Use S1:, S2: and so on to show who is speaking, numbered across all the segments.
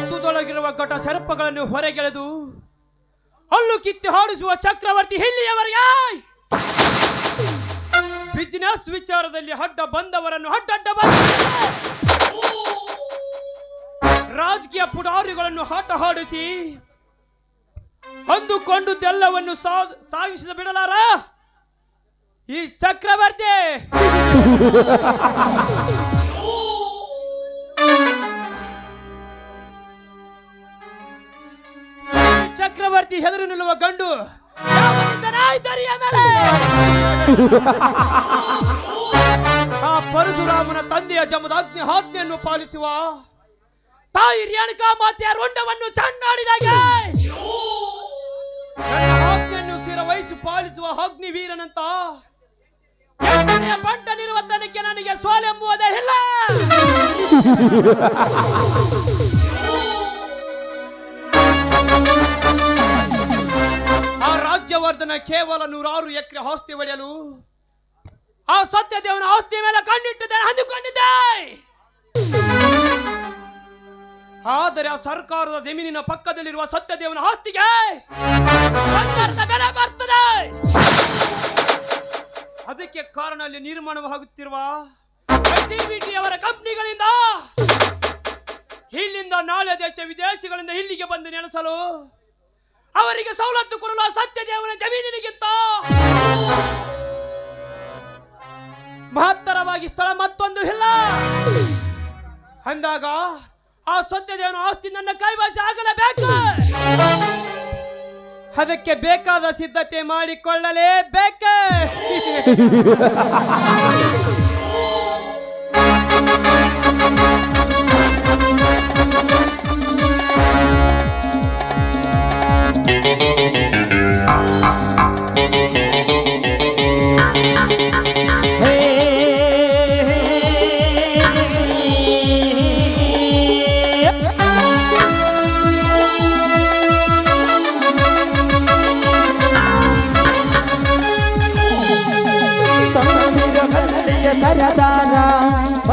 S1: ಮುತ್ತುದೊಳಗಿರುವ ಘಟ ಸರ್ಪಗಳನ್ನು ಹೊರಗೆಳೆದು ಹಲ್ಲು ಕಿತ್ತಿ ಹಾಡಿಸುವ ಚಕ್ರವರ್ತಿ ಇಲ್ಲಿಯವರೆಗೆ ಬಿಸಿನೆಸ್ ವಿಚಾರದಲ್ಲಿ ಅಡ್ಡ ಬಂದವರನ್ನು ಅಡ್ಡಡ್ಡ ರಾಜಕೀಯ ಪುಡಾರಿಗಳನ್ನು ಆಟ ಹಾಡಿಸಿ ಅಂದುಕೊಂಡುದೆಲ್ಲವನ್ನು ಸಾ- ಸಾಗಿಸ ಬಿಡಲಾರ ಈ ಚಕ್ರವರ್ತಿ! ಚಕ್ರವರ್ತಿ ಹೆದರು ನಿಲ್ಲುವ ಗಂಡು. ಆ ಪರಶುರಾಮನ ತಂದೆಯ ಜಮದಾಜ್ಞೆ ಆಜ್ಞೆಯನ್ನು ಪಾಲಿಸುವ ತಾಯಿ ರೇಣುಕಾ ಮಾತೆಯ ರುಂಡವನ್ನು ಚಂಡಾಡಿದಾಗ ಆಜ್ಞೆಯನ್ನು ಸೀರ ವಹಿಸಿ ಪಾಲಿಸುವ ಅಗ್ನಿವೀರನಂತ ವೀರನಂತ ಬಂಟನಿರುವ ತನಕ ನನಗೆ ಸೋಲೆಂಬುವುದೇ ಇಲ್ಲ. ರಾಜ್ಯವರ್ಧನ ಕೇವಲ ನೂರಾರು ಎಕರೆ ಆಸ್ತಿ ಒಡೆಯಲು ಆ ಸತ್ಯದೇವನ ಆಸ್ತಿ ಮೇಲೆ ಕಣ್ಣಿಟ್ಟಿದ್ದಾನೆ, ಅಂದುಕೊಂಡಿದ್ದೆ. ಆದರೆ ಆ ಸರ್ಕಾರದ ಜಮೀನಿನ ಪಕ್ಕದಲ್ಲಿರುವ ಸತ್ಯದೇವನ ಆಸ್ತಿಗೆ ಬೆಲೆ ಬರ್ತದೆ. ಅದಕ್ಕೆ ಕಾರಣ ಅಲ್ಲಿ ನಿರ್ಮಾಣವಾಗುತ್ತಿರುವ ಅವರ ಕಂಪನಿಗಳಿಂದ ಇಲ್ಲಿಂದ ನಾಳೆ ದೇಶ ವಿದೇಶಗಳಿಂದ ಇಲ್ಲಿಗೆ ಬಂದು ನೆಲೆಸಲು ಅವರಿಗೆ ಸವಲತ್ತು ಕೊಡಲು ಸತ್ಯದೇವನ ಜಮೀನಿನಿಗಿಂತ ಮಹತ್ತರವಾಗಿ ಸ್ಥಳ ಮತ್ತೊಂದು ಇಲ್ಲ. ಅಂದಾಗ ಆ ಸತ್ಯದೇವನ ಆಸ್ತಿ ನನ್ನ ಕೈವಾಸ ಆಗಲೇಬೇಕು. ಅದಕ್ಕೆ ಬೇಕಾದ ಸಿದ್ಧತೆ ಮಾಡಿಕೊಳ್ಳಲೇಬೇಕು.
S2: ಸಾವಿರ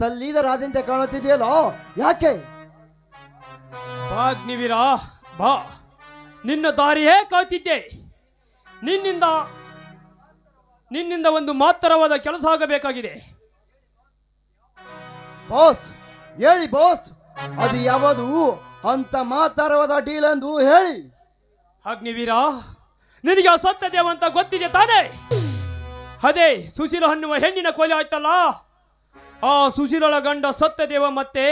S3: ತಲ್ಲೀದರಾದಂತೆ ಕಾಣುತ್ತಿದೆಯಲ್ಲ? ಯಾಕೆ?
S1: ಅಗ್ನಿವೀರ ಬಾ. ನಿನ್ನ ದಾರಿಯೇ ಕಾಯ್ತಿದ್ದೆ. ನಿನ್ನಿಂದ ನಿನ್ನಿಂದ ಒಂದು ಮಾತ್ರವಾದ ಕೆಲಸ ಆಗಬೇಕಾಗಿದೆ.
S3: ಬಾಸ್ ಹೇಳಿ ಬಾಸ್. ಅದು ಯಾವುದು? ಅಂತ ಮಾತಾರವಾದ ಡೀಲ್ ಎಂದು ಹೇಳಿ.
S1: ಅಗ್ನಿವೀರ ನಿನಗೆ ಆ ಸತ್ಯದೇವ ಅಂತ ಗೊತ್ತಿದೆ ತಾನೇ? ಅದೇ ಸುಶೀಲ ಅನ್ನುವ ಹೆಣ್ಣಿನ ಕೊಲೆ ಆಯ್ತಲ್ಲ? ಆ ಸುಶೀಲಳ ಗಂಡ ಸತ್ಯದೇವ ಮತ್ತೆ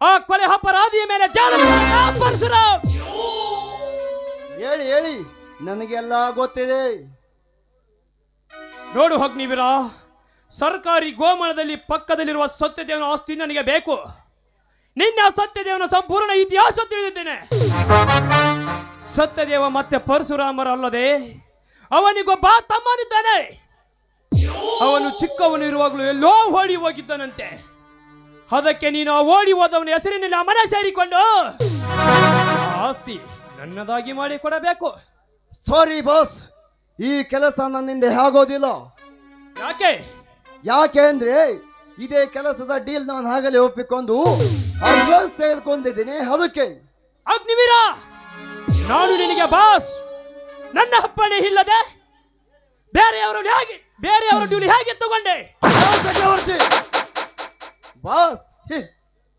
S1: ಆ ಕೊಲೆ ಅಪರಾಧಿಯ ಮೇಲೆ ಜಾಲ ಪರಶುರಾಮ್
S3: ಹೇಳಿ ಹೇಳಿ ನನಗೆಲ್ಲ ಗೊತ್ತಿದೆ.
S1: ನೋಡು ನೀವಿರಾ ಸರ್ಕಾರಿ ಗೋಮಾಳದಲ್ಲಿ ಪಕ್ಕದಲ್ಲಿರುವ ಸತ್ಯದೇವನ ಆಸ್ತಿ ನನಗೆ ಬೇಕು. ನಿನ್ನ ಸತ್ಯದೇವನ ಸಂಪೂರ್ಣ ಇತಿಹಾಸ ತಿಳಿದಿದ್ದೇನೆ. ಸತ್ಯದೇವ ಮತ್ತೆ ಪರಶುರಾಮರ ಅಲ್ಲದೆ ಅವನಿಗೊಬ್ಬ ತಮ್ಮನಿದ್ದಾನೆ. ಅವನು ಚಿಕ್ಕವನು ಇರುವಾಗಲೂ ಎಲ್ಲೋ ಓಡಿ ಹೋಗಿದ್ದನಂತೆ. ಅದಕ್ಕೆ ನೀನು ಆ ಓಡಿ ಹೋದವನ ಹೆಸರಿನಲ್ಲಿ ಆ ಮನೆ ಸೇರಿಕೊಂಡು ಆಸ್ತಿ ನನ್ನದಾಗಿ ಮಾಡಿ ಕೊಡಬೇಕು
S3: ಸಾರಿ ಬಾಸ್ ಈ ಕೆಲಸ ನನ್ನಿಂದ ಆಗೋದಿಲ್ಲ.
S1: ಯಾಕೆ?
S3: ಯಾಕೆ ಅಂದ್ರೆ ಇದೇ ಕೆಲಸದ ಡೀಲ್ ನಾನು ಆಗಲೇ ಒಪ್ಪಿಕೊಂಡು ಅಡ್ವಾನ್ಸ್ ತೆಗೆದುಕೊಂಡಿದ್ದೀನಿ ಅದಕ್ಕೆ.
S1: ಅಗ್ನಿವೀರ! ನಾನು ನಿನಗೆ ಬಾಸ್ ನನ್ನ ಅಪ್ಪಣೆ ಇಲ್ಲದೆ ಬೇರೆಯವರು ಹೇಗೆ ಬೇರೆಯವರ ಡ್ಯೂಲಿ ಹೇಗೆ ತಗೊಂಡೆ?
S3: ಬಾಸ್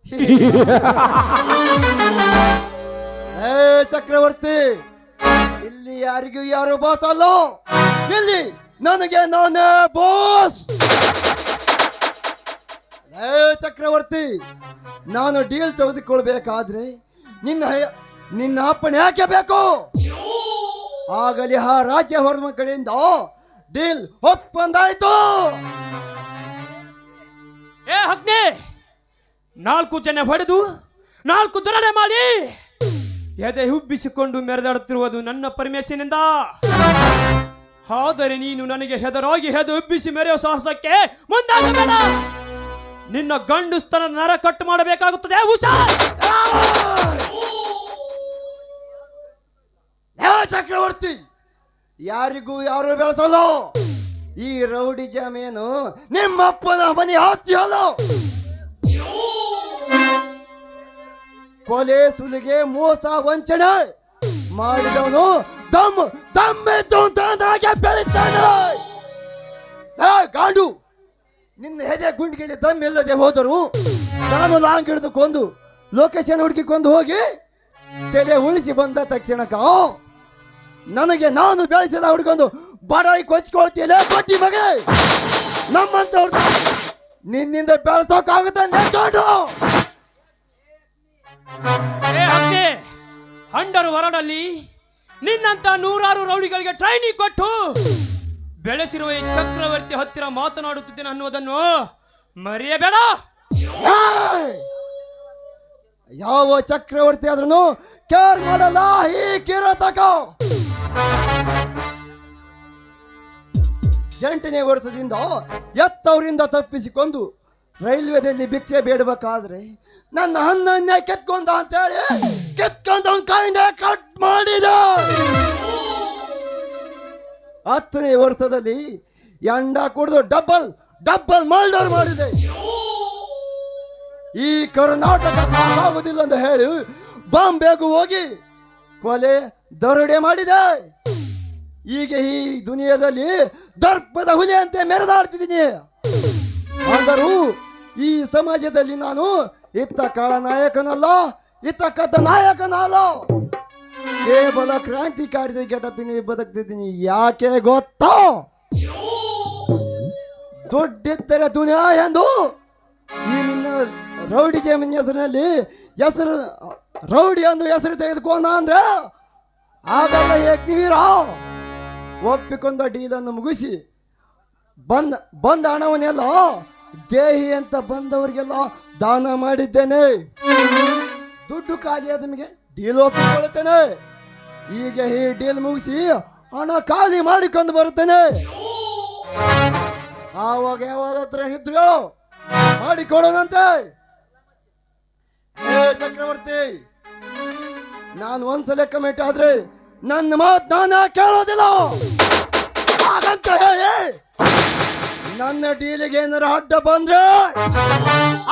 S3: ಚಕ್ರವರ್ತಿ. ಏ ಇಲ್ಲಿ ಯಾರಿಗೂ ಯಾರು ಬಾಸ್ ಅಲ್ಲ? ಇಲ್ಲಿ ನನಗೆ ನಾನೇ ಬಾಸ್. ಏ ಚಕ್ರವರ್ತಿ ನಾನು ಡೀಲ್ ತೆಗೆದುಕೊಳ್ಬೇಕಾದ್ರೆ ನಿನ್ನ ನಿನ್ನ ಅಪ್ಪಣೆ ಯಾಕೆ ಬೇಕು? ಆಗಲಿ ಆ ರಾಜ್ಯ ಹೊರ ಕಡೆಯಿಂದ ಡೀಲ್ ಒಪ್ಪಂದಾಯ್ತು.
S1: ಏ ಅಗ್ನಿ ನಾಲ್ಕು ಜನ ಹೊಡೆದು ನಾಲ್ಕು ದುರಡೆ ಮಾಡಿ. ಎದೆ ಹುಬ್ಬಿಸಿಕೊಂಡು ಮೆರೆದಾಡುತ್ತಿರುವುದು ನನ್ನ ಪರಮೇಶನಿಂದ. ಆದರೆ ನೀನು ನನಗೆ ಹೆದರಾಗಿ ಹೆದ ಉಬ್ಬಿಸಿ ಮೆರೆಯೋ ಸಾಹಸಕ್ಕೆ ಮುಂದಾಗಬೇಡ. ನಿನ್ನ ಗಂಡುಸ್ತನ ನರ ಕಟ್ಟು ಮಾಡಬೇಕಾಗುತ್ತದೆ ಹುಷಾರ್.
S3: ಚಕ್ರವರ್ತಿ! ಯಾರಿಗೂ ಯಾರು ಬೆಳೆಸಲ್ಲ. ಈ ರೌಡಿ ಜಮೇನು ನಿಮ್ಮಪ್ಪನ ಮನೆ ಆಸ್ತಿ ಅಲ್ಲ. ಕೊಲೆ ಸುಲಿಗೆ ಮೋಸ ವಂಚನೆ ಮಾಡಿದವನು ದಮ್ ದಮ್ಮೆದ್ದು ತಾನಾಗೆ ಬೆಳಿತಾನೆ. ಗಾಂಡು, ನಿನ್ನ ಹೆದೆ ಗುಂಡಿಗೆಯಲ್ಲಿ ದಮ್ ಇಲ್ಲದೆ ಹೋದರು ನಾನು ಲಾಂಗ್ ಹಿಡಿದು ಕೊಂದು, ಲೊಕೇಶನ್ ಹುಡುಕಿಕೊಂಡು ಹೋಗಿ, ತೆಲೆ ಉಳಿಸಿ ಬಂದ ತಕ್ಷಣಕ್ಕ ನನಗೆ ನಾನು ಬೆಳೆಸಿದ ಹುಡ್ಕೊಂಡು ಬಡಾಯಿ ಕೊಚ್ಕೊಳ್ತೀಯಲ್ಲ ಬಟ್ಟಿ ಮಗ! ನಮ್ಮಂತ ನಿನ್ನಿಂದ
S1: ಬೆಳೆಸೋಕಾಗುತ್ತೆ ಹಕ್ಕಿ ಹಂಡರು ಹೊರಡಲ್ಲಿ ನಿನ್ನಂತ ನೂರಾರು ರೌಡಿಗಳಿಗೆ ಟ್ರೈನಿಂಗ್ ಕೊಟ್ಟು ಬೆಳೆಸಿರುವ ಈ ಚಕ್ರವರ್ತಿ ಹತ್ತಿರ ಮಾತನಾಡುತ್ತಿದ್ದೇನೆ ಅನ್ನುವುದನ್ನು ಮರೆಯಬೇಡ!
S3: ಯಾವ ಚಕ್ರವರ್ತಿ ಆದ್ರೂ ಕೇರ್ ಮಾಡಲ್ಲ ಈ ಕಿರತಕ ಎಂಟನೇ ವರ್ಷದಿಂದ ಎತ್ತವರಿಂದ ತಪ್ಪಿಸಿಕೊಂಡು ರೈಲ್ವೆದಲ್ಲಿ ಭಿಕ್ಷೆ ಬೇಡಬೇಕಾದ್ರೆ ನನ್ನ ಹಣ್ಣನ್ನೇ ಕೆತ್ಕೊಂಡ ಅಂತೇಳಿ ಕೆತ್ಕೊಂಡ ಕೈನೇ ಕಟ್ ಮಾಡಿದ. ಹತ್ತನೇ ವರ್ಷದಲ್ಲಿ ಎಂಡ ಕುಡಿದು ಡಬ್ಬಲ್ ಡಬ್ಬಲ್ ಮರ್ಡರ್ ಮಾಡಿದೆ. ಈ ಕರ್ನಾಟಕ ಆಗುವುದಿಲ್ಲ ಅಂತ ಹೇಳಿ ಬಾಂಬೆಗೂ ಹೋಗಿ ಕೊಲೆ ದರೋಡೆ ಮಾಡಿದೆ. ಈಗ ಈ ದುನಿಯಾದಲ್ಲಿ ದರ್ಪದ ಹುಲಿಯಂತೆ ಮೆರೆದಾಡ್ತಿದ್ದೀನಿ. ಆದರೂ ಈ ಸಮಾಜದಲ್ಲಿ ನಾನು ಇತ್ತ ಕಾಳ ನಾಯಕನಲ್ಲ, ಇತ್ತ ಕದ್ದ ನಾಯಕನಲ್ಲ. ಕೇವಲ ಕ್ರಾಂತಿಕಾರಿ ಗೆಟಪಿನ ಬದುಕ್ತಿದ್ದೀನಿ. ಯಾಕೆ ಗೊತ್ತೋ? ದುಡ್ಡಿದ್ದರೆ ದುನಿಯಾ ಎಂದು ಈ ನಿನ್ನ ರೌಡಿ ಜಮೀನ್ ಹೆಸರಿನಲ್ಲಿ ಹೆಸರು, ರೌಡಿ ಎಂದು ಹೆಸರು ತೆಗೆದುಕೊಂಡ ಅಂದ್ರೆ ಆಗಲ್ಲ ಯಜ್ಞವೀರ ಒಪ್ಪಿಕೊಂಡ ಡೀಲನ್ನು ಮುಗಿಸಿ ಬಂದ ಬಂದ ಹಣವನ್ನೆಲ್ಲ ದೇಹಿ ಅಂತ ಬಂದವರಿಗೆಲ್ಲ ದಾನ ಮಾಡಿದ್ದೇನೆ. ದುಡ್ಡು ಖಾಲಿ ಆದ ನಿಮಗೆ ಡೀಲ್ ಒಪ್ಪಿಕೊಳ್ಳುತ್ತೇನೆ. ಈಗ ಈ ಡೀಲ್ ಮುಗಿಸಿ ಹಣ ಖಾಲಿ ಮಾಡಿಕೊಂಡು ಬರುತ್ತೇನೆ. ಆವಾಗ ಯಾವಾಗ ಹತ್ರ ಇದ್ರು ಮಾಡಿಕೊಡೋದಂತೆ ಚಕ್ರವರ್ತಿ, ನಾನು ಒಂದ್ಸಲ ಕಮೆಂಟ್ ಆದ್ರೆ ನನ್ನ ಮಾತು ನಾನು ಕೇಳೋದಿಲ್ಲ. ಹಾಗಂತ ಹೇಳಿ, ನನ್ನ ಡೀಲಿಗೆ ಏನಾರು ಅಡ್ಡ ಬಂದ್ರೆ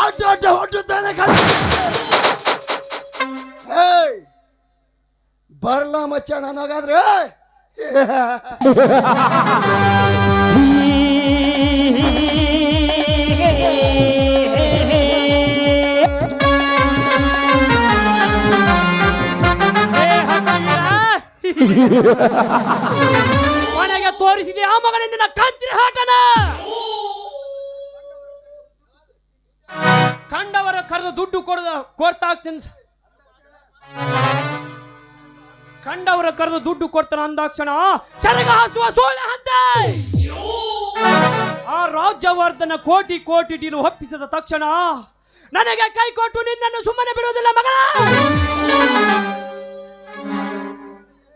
S3: ಅಡ್ಡ ಅಡ್ಡ ಹೊಟ್ಟುತ್ತಾನೆ ಬರ್ಲಾ ಮಚ್ಚ ನನಗಾದ್ರೆ.
S1: ಮನೆಗೆ ತೋರಿಸಿದೆ ಆ ಮಗನ ನಿನ್ನ ಕಂತ್ರಿ ಹಾಕನ ಕಂಡವರ ಕರೆದು ದುಡ್ಡು ಕೊಡದ ಕೊಡ್ತಾ ಕಂಡವರ ಕರೆದು ದುಡ್ಡು ಕೊಡ್ತಾನ ಅಂದಾಕ್ಷಣ, ಸರಗ ಹಾಸುವ ಸೋಳೆ ಹಂತೆ ಆ ರಾಜ್ಯವರ್ಧನ ಕೋಟಿ ಕೋಟಿ ಡೀಲು ಒಪ್ಪಿಸಿದ ತಕ್ಷಣ, ನನಗೆ ಕೈ ಕೊಟ್ಟು ನಿನ್ನನ್ನು ಸುಮ್ಮನೆ ಬಿಡುವುದಿಲ್ಲ ಮಗಳ.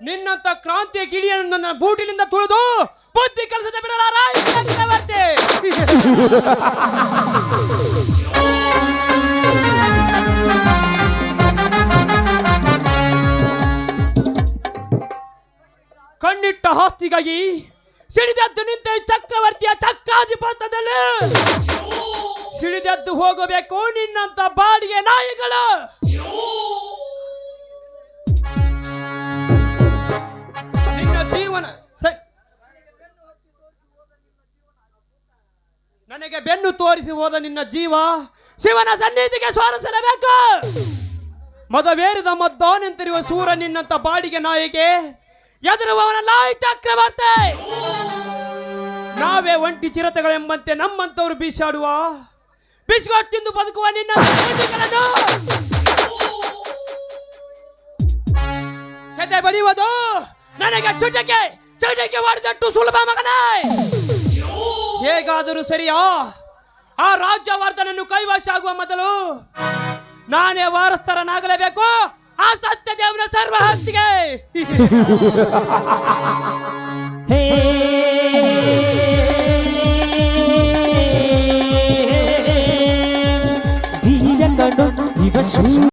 S1: ನಿನ್ನಂತ ಕ್ರಾಂತಿಯ ಗಿಳಿಯನ್ನು ನನ್ನ ಬೂಟಿನಿಂದ ತುಳಿದು ಬುದ್ಧಿ ಕೆಲಸದ ಬಿಡಲಾರ? ಕಣ್ಣಿಟ್ಟ ಆಸ್ತಿಗಾಗಿ ಸಿಡಿದದ್ದು ನಿಂತ ಚಕ್ರವರ್ತಿಯ ಚಕ್ರಾಧಿಪತ್ಯದಲ್ಲಿ ಸಿಡಿದದ್ದು ಹೋಗಬೇಕು ನಿನ್ನಂತ ಬಾಡಿಗೆ ನಾಯಿಗಳು. ನನಗೆ ಬೆನ್ನು ತೋರಿಸಿ ಹೋದ ನಿನ್ನ ಜೀವ ಶಿವನ ಸನ್ನಿಧಿಗೆ ಸ್ವಾರಸಲೇಬೇಕು ಮದವೇರಿದ ಮದ್ದಾನೆಂತಿರುವ ಸೂರ ನಿನ್ನಂತ ಬಾಡಿಗೆ ನಾಯಿಗೆ ಲಾಯಿ ಚಕ್ರವರ್ತಿ! ನಾವೇ ಒಂಟಿ ಚಿರತೆಗಳೆಂಬಂತೆ ನಮ್ಮಂತವರು ಬೀಸಾಡುವ ತಿಂದು ಬದುಕುವ ನಿನ್ನ ಸದೆ ಬಡಿಯುವುದು ನನಗೆ ಚುಟಕ್ಕೆ ಚುಟಕ್ಕೆ ಮಾಡಿದಟ್ಟು ಸುಲಭ ಮಗನೇ! ಹೇಗಾದರೂ ಸರಿಯಾ? ಆ ರಾಜ್ಯವರ್ಧನನ್ನು ಕೈವಶ ಆಗುವ ಮೊದಲು ನಾನೇ ವಾರಸ್ಥರನಾಗಲೇಬೇಕು. ಆ ಸತ್ಯ ದೇವನ ಸರ್ವ ಹಸ್ತಿಗೆ
S2: ಹೇ. ವೀರ ಕಂಡು ಇವ ಶೂ